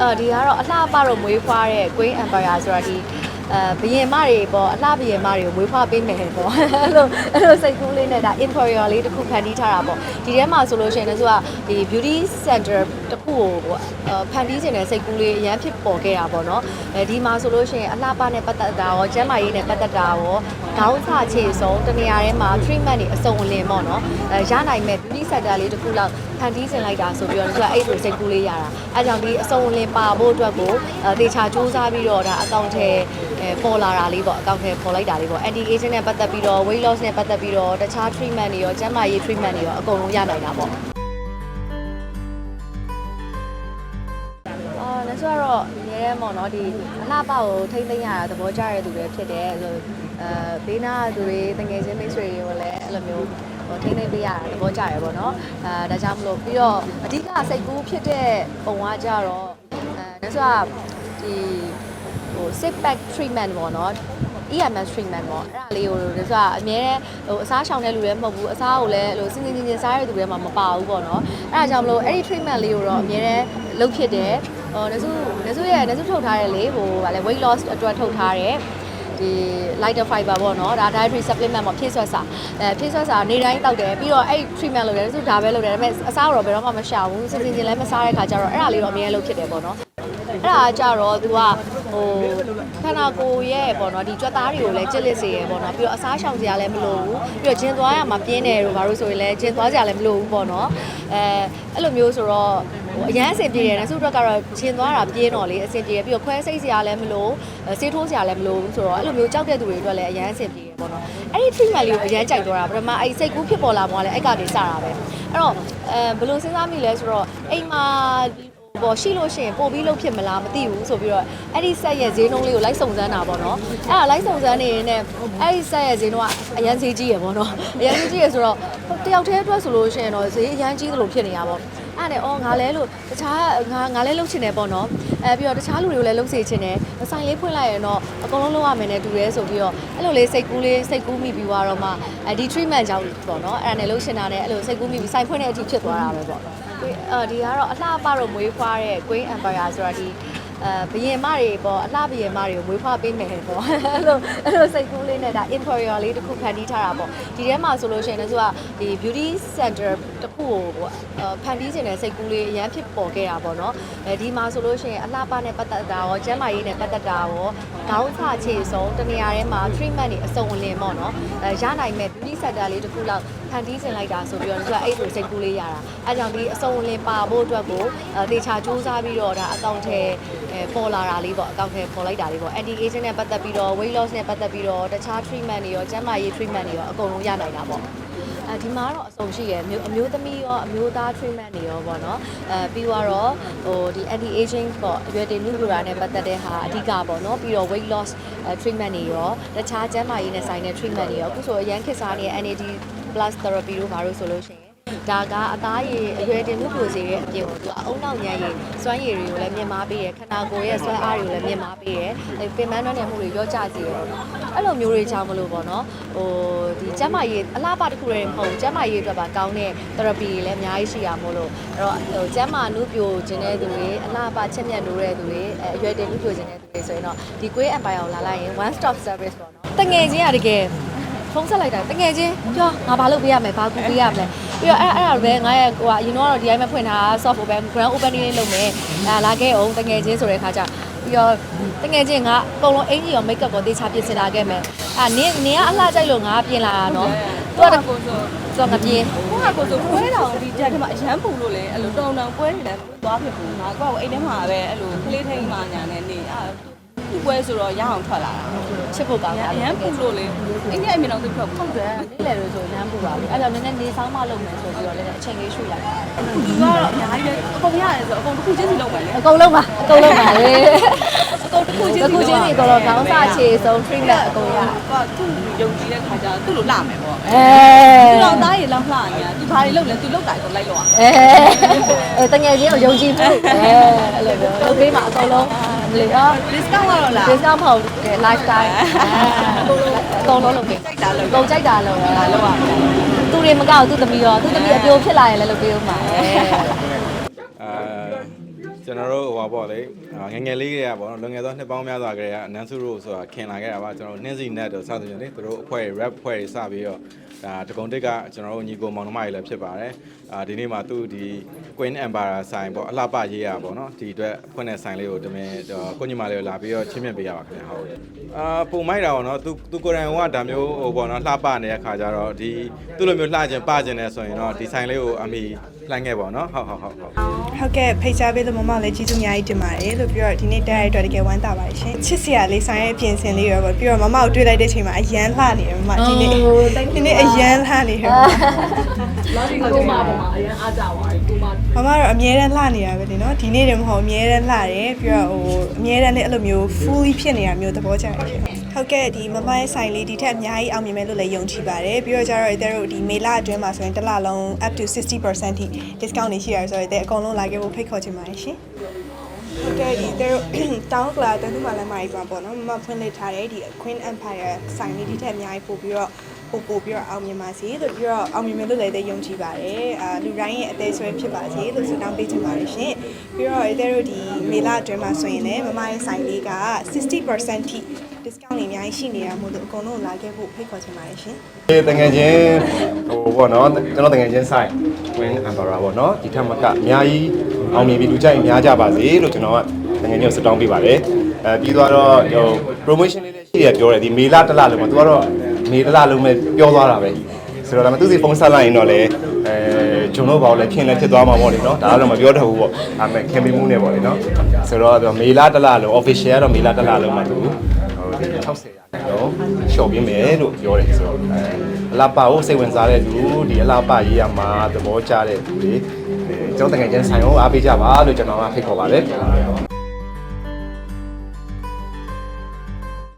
အာဒီကတော့အလှပတော့မွေးဖွားတဲ့ Queen Empire ဆိုတာဒီ အဲဘယင်မတွေပေါ့အလှဘယင်မတွေကိုမွေးဖွားပေးမယ်ပေါ့အဲ့လိုအဲ့လိုစိတ်ကူးလေးနဲ့ဒါ interior လေးတစ်ခုဖန်တီးထားတာပေါ့ဒီထဲမှာဆိုလို့ရှိရင်လည်းသူကဒီ beauty center တစ်ခုကိုပေါ့အဲဖန်တီးခြင်းနဲ့စိတ်ကူးလေးအရန်ဖြစ်ပေါ်ခဲ့တာပေါ့နော်အဲဒီမှာဆိုလို့ရှိရင်အလှပနဲ့ပတ်သက်တာရောကျန်းမာရေးနဲ့ပတ်သက်တာရောခေါင်းစာခြေစုံတနေရာထဲမှာ treatment တွေအစုံအလင်ပေါ့နော်အဲရနိုင်မဲ့ beauty center လေးတစ်ခုလောက်ဖန်တီးခြင်းလိုက်တာဆိုပြီးတော့သူကအဲ့လိုစိတ်ကူးလေးရတာအဲကြောင့်ဒီအစုံအလင်ပါဖို့အတွက်ကိုအဲတေချာစူးစမ်းပြီးတော့ဒါအကောင့်ထဲအဲ ပေါ်လာတာလေးပေါ့အကောင့်ထဲပေါ်လိုက်တာလေးပေါ့ anti aging နဲ့ပတ်သက်ပြီးတော့ weight loss နဲ့ပတ်သက်ပြီးတော့တခြား treatment တွေရောကျန်းမာရေး treatment တွေရောအကုန်လုံးရနိုင်တာပေါ့အာလည်းဆိုတော့အများရဲပေါ့နော်ဒီအလှပကိုထိမ့်သိမ့်ရတာသဘောကျတဲ့သူတွေဖြစ်တယ်ဆိုအဲဘေးနားကသူတွေတငယ်ချင်းမိတ်ဆွေတွေကိုလည်းအဲ့လိုမျိုးဟိုထိမ့်သိမ့်ပေးရတာသဘောကျရပေါ့နော်အဲဒါကြောင့်မလို့ပြီးတော့အဓိကစိတ်ကူးဖြစ်တဲ့ပုံကကြတော့အဲလည်းဆိုတော့ဒီ ဟို sit back treatment ပေါ့နော် EMS treatment ပေါ့အဲ့ဒါလေးကိုဒါဆိုအမြဲဟိုအစားရှောင်တဲ့လူလည်းမဟုတ်ဘူးအစားကိုလည်းဟိုစင်စင်ချင်းချင်းစားရတဲ့သူတွေမှမပါဘူးပေါ့နော်အဲ့ဒါကြောင့်မလို့အဲ့ဒီ treatment လေးကိုတော့အမြဲတမ်းလုပ်ဖြစ်တယ်ဟိုနစုနစုရဲ့နစုထုတ်ထားတဲ့လေဟိုဗာလေ weight loss အတွက်ထုတ်ထားတဲ့ဒီ lighter fiber ပေါ့နော်ဒါ dietary supplement ပေါ့ဖြည့်ဆွက်စာအဲဖြည့်ဆွက်စာနေတိုင်းတောက်တယ်ပြီးတော့အဲ့ treatment လုပ်တယ်နစုဒါပဲလုပ်တယ်ဒါပေမဲ့အစားတော့ဘယ်တော့မှမရှာဘူးစင်စင်ချင်းလည်းမစားတဲ့ခါကျတော့အဲ့ဒါလေးတော့အမြဲလုပ်ဖြစ်တယ်ပေါ့နော်အဲ့ဒါကြတော့ तू က ဟိုခန္ဓာကိုယ်ရဲ့ပေါ့နော်ဒီကြွက်သားတွေကိုလည်းကြစ်လစ်စေရပေါ့နော်ပြီးတော့အစားရှောင်စရာလည်းမလိုဘူးပြီးတော့ဂျင်သွားရမှာပြင်းတယ်တို့ဘာလို့ဆိုရင်လည်းဂျင်သွားစရာလည်းမလိုဘူးပေါ့နော်အဲအဲ့လိုမျိုးဆိုတော့ဟိုအရန်အဆင်ပြေတယ်နဲ့သူ့အတွက်ကတော့ဂျင်သွားတာပြင်းတော့လေအဆင်ပြေတယ်ပြီးတော့ခွဲစိတ်စရာလည်းမလိုဆေးထိုးစရာလည်းမလိုဘူးဆိုတော့အဲ့လိုမျိုးကြောက်တဲ့သူတွေအတွက်လည်းအရန်အဆင်ပြေတယ်ပေါ့နော်အဲ့ဒီ treatment လေးကိုအရန်ကြိုက်တော့တာပထမအဲ့စိတ်ကူးဖြစ်ပေါ်လာမှလည်းအဲ့ကနေစတာပဲအဲ့တော့အဲဘယ်လိုစဉ်းစားမိလဲဆိုတော့အိမ်မှာ ပေါ်ရှိလို့ရှိရင်ပို့ပြီးလုပ်ဖြစ်မလားမသိဘူးဆိုပြီးတော့အဲ့ဒီဆက်ရဲ့ဈေးနှုန်းလေးကိုလိုက်စုံစမ်းတာပေါ့နော်အဲ့ဒါလိုက်စုံစမ်းနေရင်လည်းအဲ့ဒီဆက်ရဲ့ဈေးနှုန်းကအရန်ဈေးကြီးရယ်ပေါ့နော်အရန်ဈေးကြီးရယ်ဆိုတော့တယောက်တည်းအတွက်ဆိုလို့ရှိရင်တော့ဈေးအရန်ကြီးသလိုဖြစ်နေတာပေါ့အဲ့ဒါနဲ့အော်ငါလဲလို့တခြားငါငါလဲလုပ်ချင်တယ်ပေါ့နော်အဲပြီးတော့တခြားလူတွေကိုလည်းလုပ်စေချင်တယ်ဆိုင်လေးဖွင့်လိုက်ရင်တော့အကုန်လုံးလုပ်ရမယ်နဲ့တူရဲဆိုပြီးတော့အဲ့လိုလေးစိတ်ကူးလေးစိတ်ကူးမိပြီးသွားတော့မှအဲဒီ treatment ကြောင့်ပေါ့နော်အဲ့ဒါနဲ့လုပ်ချင်တာနဲ့အဲ့လိုစိတ်ကူးမိပြီးဆိုင်ဖွင့်တဲ့အထိဖြစ်သွားတာပဲပေါ့ အာဒီကတော့အလှပတော့မွေးဖွားတဲ့ Queen Empire ဆိုတာဒီအဲဘယင်မတွေပေါ့အလှဘယင်မတွေကိုမွေးဖွားပေးမယ်ပေါ့အဲ့လိုအဲ့လိုစိတ်ကူးလေးနဲ့ဒါ interior လေးတစ်ခုဖန်တီးထားတာပေါ့ဒီထဲမှာဆိုလို့ရှိရင်လည်းသူကဒီ beauty center တစ်ခုကိုပေါ့အဲဖန်တီးခြင်းနဲ့စိတ်ကူးလေးအရန်ဖြစ်ပေါ်ခဲ့တာပေါ့နော်အဲဒီမှာဆိုလို့ရှိရင်အလှပနဲ့ပတ်သက်တာရောကျန်းမာရေးနဲ့ပတ်သက်တာရောခေါင်းစာခြေစုံတနေရာထဲမှာ treatment တွေအစုံအလင်ပေါ့နော်အဲရနိုင်မဲ့ beauty center လေးတစ်ခုလောက် ဖန်တီးခြင်းလိုက်တာဆိုပြီးတော့သူကအဲ့လိုစိတ်ကူးလေးရတာအဲကြောင့်ဒီအစုံအလင်ပါဖို့အတွက်ကိုအဲတေချာစူးစမ်းပြီးတော့ဒါအကောင့်ထဲအဲပေါ်လာတာလေးပေါ့အကောင့်ထဲပေါ်လိုက်တာလေးပေါ့ anti aging နဲ့ပတ်သက်ပြီးတော့ weight loss နဲ့ပတ်သက်ပြီးတော့တခြား treatment တွေရောကျန်းမာရေး treatment တွေရောအကုန်လုံးရနိုင်တာပေါ့အဲဒီမှာတော့အစုံရှိရယ်မျိုးအမျိုးသမီးရောအမျိုးသား treatment တွေရောပေါ့နော်အဲပြီးတော့ဟိုဒီ anti aging ပေါ့အရွယ်တင်နုပူရာနဲ့ပတ်သက်တဲ့ဟာအဓိကပေါ့နော်ပြီးတော့ weight loss အဲ treatment တွေရောတခြားကျန်းမာရေးနဲ့ဆိုင်တဲ့ treatment တွေရောအခုဆိုအရန်ခေတ်စားနေတဲ့ NAD plus therapy တို့ဘာလို့ဆိုလို့ရှိရင်ဒါကအသားရည်အရွယ်တင်နုပူစေတဲ့အပြင်ကိုသူကအုံနောက်ညံ့ရည်စွမ်းရည်တွေကိုလည်းမြင့်မားပေးရယ်ခန္ဓာကိုယ်ရဲ့စွမ်းအားတွေကိုလည်းမြင့်မားပေးရယ်အဲပင်ပန်းနှံ့နေမှုတွေရော့ကျစေရယ်ပေါ့နော်အဲ့လိုမျိုးတွေကြောင့်မလို့ပေါ့နော်ဟိုဒီကျန်းမာရေးအလားပါတစ်ခုတည်းမဟုတ်ဘူးကျန်းမာရေးအတွက်ပါကောင်းတဲ့ therapy တွေလည်းအများကြီးရှိရမို့လို့အဲ့တော့ဟိုကျန်းမာနုပြိုခြင်းတဲ့သူတွေအလားပါချက်မြတ်နိုးတဲ့သူတွေအဲအရွယ်တင်နုပြိုခြင်းတဲ့သူတွေဆိုရင်တော့ဒီ Queen Empire ကိုလာလိုက်ရင် one stop service ပေါ့နော်တငယ်ချင်းကတကယ် ဖုန်းဆက်လိုက်တာတကယ်ချင်းပြောငါဘာလုပ်ပေးရမလဲဘာကူပေးရမလဲပြီးတော့အဲ့အဲ့ဒါပဲငါရဲ့ဟိုကအရင်တော့ဒီတိုင်းပဲဖွင့်ထား soft open grand opening လေးလုပ်မယ်အဲလာခဲ့အောင်တငယ်ချင်းဆိုတဲ့ခါကျပြီးတော့တငယ်ချင်းကအကုန်လုံးအင်ကြီးရော make up ကိုတေချာပြင်ဆင်လာခဲ့မယ်အာနင်းနင်းကအလှကြိုက်လို့ငါပြင်လာတာနော်သူကတကိုဆိုသူကငပြင်းကိုကကိုဆိုပွဲတော်ဒီတက်ထဲမှာအရန်ပူလို့လေအဲ့လိုတောင်တောင်ပွဲနေတယ်သွားဖြစ်ဘူးငါကောအိမ်ထဲမှာပဲအဲ့လိုကလေးထိန်မှညာနဲ့နေအာ သူ့ပွဲဆိုတော့ရအောင်ထွက်လာတာချစ်ဖို့ကောင်းတာအရန်ပူလို့လေအိမ်ထဲအမြင်တော့သူထွက်ဟုတ်တယ်နေ့လယ်လို့ဆိုရမ်းပူပါလေအဲ့တော့နည်းနည်းနေဆောင်မလုပ်မယ်ဆိုပြီးတော့လည်းအချိန်လေးရွှေ့လိုက်သူကတော့အများကြီးပဲအကုန်ရတယ်ဆိုအကုန်တစ်ခုချင်းစီလုပ်မယ်လေအကုန်လုံးပါအကုန်လုံးပါလေအကုန်တစ်ခုချင်းတစီခုချင်းစီကတော့ခေါင်းစာခြေဆုံး treatment အကုန်ရကသူ့ယုံကြည်တဲ့ခါကျသူ့လိုလာမယ်ပေါ့အဲသူတော့သားရည်လောက်လှညာသူဘာတွေလုပ်လဲသူလုပ်တာဆိုလိုက်တော့အဲအဲတငယ်ချင်းကိုယုံကြည်မှုအဲအဲ့လိုမျိုးလုပ်ပေးမှာအကုန်လုံး မလေးတော့ discount ကတော့လား discount မဟုတ်တယ် lifestyle အကုန်လုံးလုပ်ပေးကြိုက်တာလို့ကုန်ကြိုက်တာလို့လာလို့ပါသူတွေမကောက်သူသမီးရောသူသမီးအပြိုဖြစ်လာရင်လည်းလုပ်ပေးဦးမှာအဲအာ ကျကျွန်တော်တို့ဟိုပါပေါ့လေအာငယ်ငယ်လေးကပေါ့နော်လွန်ငယ်သောနှစ်ပေါင်းများစွာကလေးကအနန်းစုတို့ဆိုတာခင်လာခဲ့တာပါကျွန်တော်တို့နှင်းစီ net တို့စသဖြင့်လေသူတို့အဖွဲ့ rap အဖွဲ့တွေစပြီးတော့ဒါတကုံတစ်ကကျွန်တော်တို့ညီကိုမောင်နှမတွေလည်းဖြစ်ပါတယ်အာဒီနေ့မှာသူဒီ Queen Empire ဆိုင်ပေါ့အလှပရေးရပေါ့နော်ဒီအတွက်ဖွင့်တဲ့ဆိုင်လေးကိုတမင်ကိုညီမလေးကိုလာပြီးတော့ချင်းမြင်ပေးရပါခင်ဗျာဟုတ်အာပုံမိုက်တာပေါ့နော်သူသူကိုယ်တိုင်ကဒါမျိုးဟိုပေါ့နော်လှပနေတဲ့ခါကျတော့ဒီသူ့လိုမျိုးလှခြင်းပခြင်းနေဆိုရင်တော့ဒီဆိုင်လေးကိုအမိလှမ်းခဲ့ပေါ့နော်ဟုတ်ဟုတ်ဟုတ်ဟုတ်ဟုတ်ကဲ့ဖိတ်ကြားပေးလို့မမလည်းကျေးဇူးအများကြီးတင်ပါတယ်လို့ပြောတော့ဒီနေ့တက်ရတဲ့အတွက်တကယ်ဝမ်းသာပါတယ်ရှင်ချစ်စရာလေးဆိုင်ရဲ့ပြင်ဆင်လေးရောပေါ့ပြီးတော့မမကိုတွေ့လိုက်တဲ့အချိန်မှာအရန်လှနေတယ်မမဒီနေ့ဒီနေ့အရန်လှနေတယ်လောဒီကိုမပေါ်မှာအရင်အားကြပါပြီကိုမမမတော့အမြဲတမ်းလှနေတာပဲလေနော်ဒီနေ့တည်းမဟုတ်အမြဲတမ်းလှတယ်ပြီးတော့ဟိုအမြဲတမ်းလေးအဲ့လိုမျိုး fully ဖြစ်နေတာမျိုးသဘောကျတယ်ရှင်ဟုတ်ကဲ့ဒီမမရဲ့ဆိုင်လေးဒီထက်အများကြီးအောင်မြင်မယ်လို့လည်းယုံကြည်ပါတယ်ပြီးတော့ကျတော့တဲ့တို့ဒီမေလအတွင်းမှာဆိုရင်တစ်လလုံး up to 60%ထိ discount တွေရှိရတယ်ဆိုတော့တဲ့အကုန်လုံးလာခဲ့ဖို့ဖိတ်ခေါ်ချင်ပါတယ်ရှင်ဟုတ်ကဲ့ဒီတဲ့တောင်းကလာတန်သူမှလည်းမိုက်ပါပေါ့နော်မမဖွင့်လှစ်ထားတဲ့ဒီ Queen Empire ဆိုင်လေးဒီထက်အများကြီးပို့ပြီးတော့ပို့ပို့ပြီးတော့အောင်မြင်ပါစေလို့ပြီးတော့အောင်မြင်မယ်လို့လည်းတဲ့ယုံကြည်ပါတယ်အာလူတိုင်းရဲ့အသေးဆွဲဖြစ်ပါစေလို့ဆုတောင်းပေးချင်ပါတယ်ရှင်ပြီးတော့တဲ့တို့ဒီမေလအတွင်းမှာဆိုရင်လည်းမမရဲ့ဆိုင်လေးက60%ထိ discount တွေအများကြီးရှိနေတာမို့လို့အကုန်လုံးလာခဲ့ဖို့ဖိတ်ခေါ်ချင်ပါတယ်ရှင်ဒီတငယ်ချင်းဟိုပေါ့နော်ကျွန်တော်တငယ်ချင်းဆိုင် Queen Emperor ပေါ့နော်ဒီထက်မကအများကြီး အောင်မြင်ပြီးလူကြိုက်များကြပါစေလို့ကျွန်တော်ကတငယ်ချင်းကိုစတောင်းပေးပါတယ်အဲပြီးတော့ဟို promotion လေးလည်းရှိရပြောတယ်ဒီမေလတစ်လလုံးမှာသူကတော့မေတစ်လလုံးပဲပြောသွားတာပဲဆိုတော့ဒါမှသူစီဖုန်းဆက်လိုက်ရင်တော့လေအဲကျွန်တော်ဘာလို့လဲဖြစ်လဲဖြစ်သွားမှာပေါ့လေနော်ဒါကတော့မပြောတတ်ဘူးပေါ့ဒါပေမဲ့ campaign မှုနဲ့ပေါ့လေနော်ဆိုတော့မေလတစ်လလုံး official ကတော့မေလတစ်လလုံးမှာသူဟိုဒီ60ရာခိုင်နှုန်းရှော့ပြင်းမယ်လို့ပြောတယ်ဆိုတော့အဲအလားပါကိုစိတ်ဝင်စားတဲ့လူဒီအလားပါရေးရမှာသဘောကျတဲ့လူတွေအဲ ကျွန်တော်တကယ်ချင်းဆိုင်အောင်အားပေးကြပါလို့ကျွန်တော်ကဖိတ်ခေါ်ပါတယ်